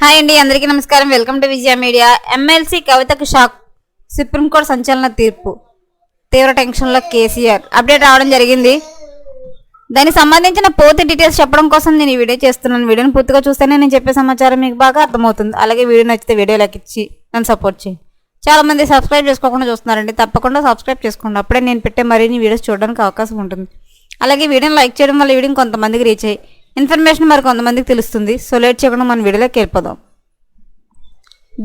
Hi అండి అందరికీ నమస్కారం. Welcome to Vijaya media. MLC కవితకు షాక్. సుప్రీంకోర్టు సంచలన తీర్పు. తీవ్ర టెన్షన్లో కేసీఆర్. అప్డేట్ రావడం జరిగింది. దానికి సంబంధించిన పూర్తి డీటెయిల్స్ చెప్పడం కోసం నేను ఈ వీడియో చేస్తున్నాను. వీడియోని పూర్తిగా చూస్తేనే నేను చెప్పే సమాచారం మీకు బాగా అర్థమవుతుంది. అలాగే వీడియో నచ్చితే వీడియో లైక్ ఇచ్చి నన్ను సపోర్ట్ చేయి. చాలా మంది సబ్స్క్రైబ్ చేసుకోకుండా చూస్తున్నారండి. తప్పకుండా సబ్స్క్రైబ్ చేసుకోండి. అప్పుడే నేను పెట్టే మరిన్ని వీడియోస్ చూడడానికి అవకాశం ఉంటుంది. అలాగే వీడియోని లైక్ చేయడం వల్ల వీడియోని కొంతమందికి రీచ్ అయ్యి ఇన్ఫర్మేషన్ మరి కొంతమందికి తెలుస్తుంది. సో లేట్ చేయకుండా మనం వీడియోలోకి వెళ్ళిపోదాం.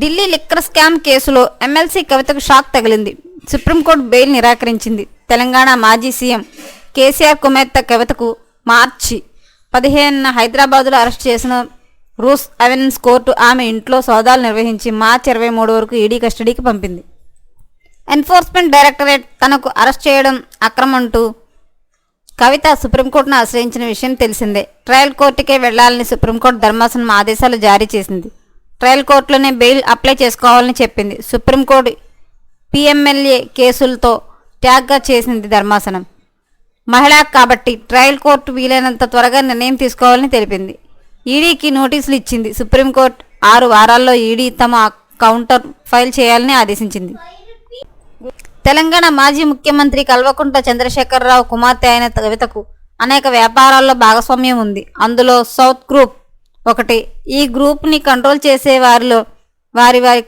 ఢిల్లీ లిక్కర్ స్కామ్ కేసులో ఎమ్మెల్సీ కవితకు షాక్ తగిలింది. సుప్రీంకోర్టు బెయిల్ నిరాకరించింది. తెలంగాణ మాజీ సీఎం కేసీఆర్ కుమార్తె కవితకు మార్చి పదిహేనున హైదరాబాద్లో అరెస్ట్ చేసిన రూస్ అవెన్స్ కోర్టు ఆమె ఇంట్లో సోదాలు నిర్వహించి మార్చి ఇరవై మూడు వరకు ఈడీ కస్టడీకి పంపింది. ఎన్ఫోర్స్మెంట్ డైరెక్టరేట్ తనకు అరెస్ట్ చేయడం అక్రమంటూ కవిత సుప్రీంకోర్టును ఆశ్రయించిన విషయం తెలిసిందే. ట్రయల్ కోర్టుకే వెళ్ళాలని సుప్రీంకోర్టు ధర్మాసనం ఆదేశాలు జారీ చేసింది. ట్రయల్ కోర్టులోనే బెయిల్ అప్లై చేసుకోవాలని చెప్పింది. సుప్రీంకోర్టు పిఎంఎల్ఏ కేసులతో ట్యాగ్గా చేసింది ధర్మాసనం. మహిళ కాబట్టి ట్రయల్ కోర్టు వీలైనంత త్వరగా నిర్ణయం తీసుకోవాలని తెలిపింది. ఈడీకి నోటీసులు ఇచ్చింది. సుప్రీంకోర్టు ఆరు వారాల్లో ఈడీ తమ కౌంటర్ ఫైల్ చేయాలని ఆదేశించింది. తెలంగాణ మాజీ ముఖ్యమంత్రి కల్వకుంట్ల చంద్రశేఖరరావు కుమార్తె అయిన కవితకు అనేక వ్యాపారాల్లో భాగస్వామ్యం ఉంది. అందులో సౌత్ గ్రూప్ ఒకటి. ఈ గ్రూప్ని కంట్రోల్ చేసే వారిలో వారి వారి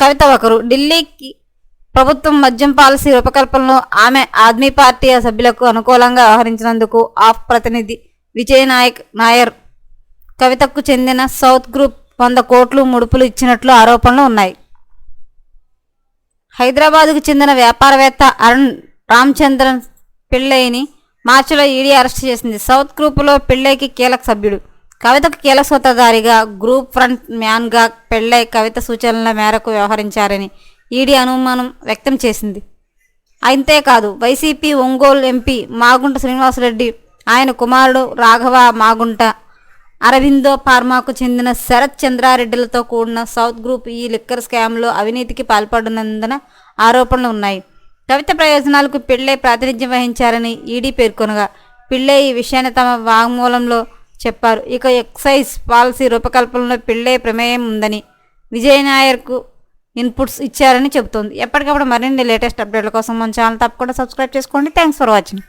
కవిత ఒకరు. ఢిల్లీకి ప్రభుత్వం మద్యం పాలసీ రూపకల్పనలో ఆమె ఆద్మీ పార్టీ సభ్యులకు అనుకూలంగా వ్యవహరించినందుకు ఆఫ్ ప్రతినిధి విజయ్ నాయక్ నాయర్ కవితకు చెందిన సౌత్ గ్రూప్ వంద కోట్లు ముడుపులు ఇచ్చినట్లు ఆరోపణలు ఉన్నాయి. హైదరాబాద్కు చెందిన వ్యాపారవేత్త అరుణ్ రామచంద్రన్ పిళ్ళైని మార్చిలో ఈడీ అరెస్ట్ చేసింది. సౌత్ గ్రూపులో పిళ్ళైకి కీలక సభ్యుడు. కవితకు కీలక సూత్రధారిగా గ్రూప్ ఫ్రంట్ మ్యాన్గా పెళ్ళై కవిత సూచనల మేరకు వ్యవహరించారని ఈడీ అనుమానం వ్యక్తం చేసింది. అంతేకాదు వైసీపీ ఒంగోలు ఎంపీ మాగుంట శ్రీనివాసరెడ్డి ఆయన కుమారుడు రాఘవ మాగుంట అరవిందో ఫార్మాకు చెందిన శరత్ చంద్రారెడ్డిలతో కూడిన సౌత్ గ్రూప్ ఈ లిక్కర్ స్కామ్లో అవినీతికి పాల్పడినందున ఆరోపణలు ఉన్నాయి. కవిత ప్రయోజనాలకు పిళ్ళే ప్రాతినిధ్యం వహించారని ఈడీ పేర్కొనగా పిళ్ళే ఈ విషయాన్ని తమ వాంగ్మూలంలో చెప్పారు. ఇక ఎక్సైజ్ పాలసీ రూపకల్పనలో పిళ్ళే ప్రమేయం ఉందని విజయ్ నాయర్కు ఇన్పుట్స్ ఇచ్చారని చెబుతోంది. ఎప్పటికప్పుడు మరిన్ని లేటెస్ట్ అప్డేట్ల కోసం మన ఛానల్ తప్పకుండా సబ్స్క్రైబ్ చేసుకోండి. Thanks for watching.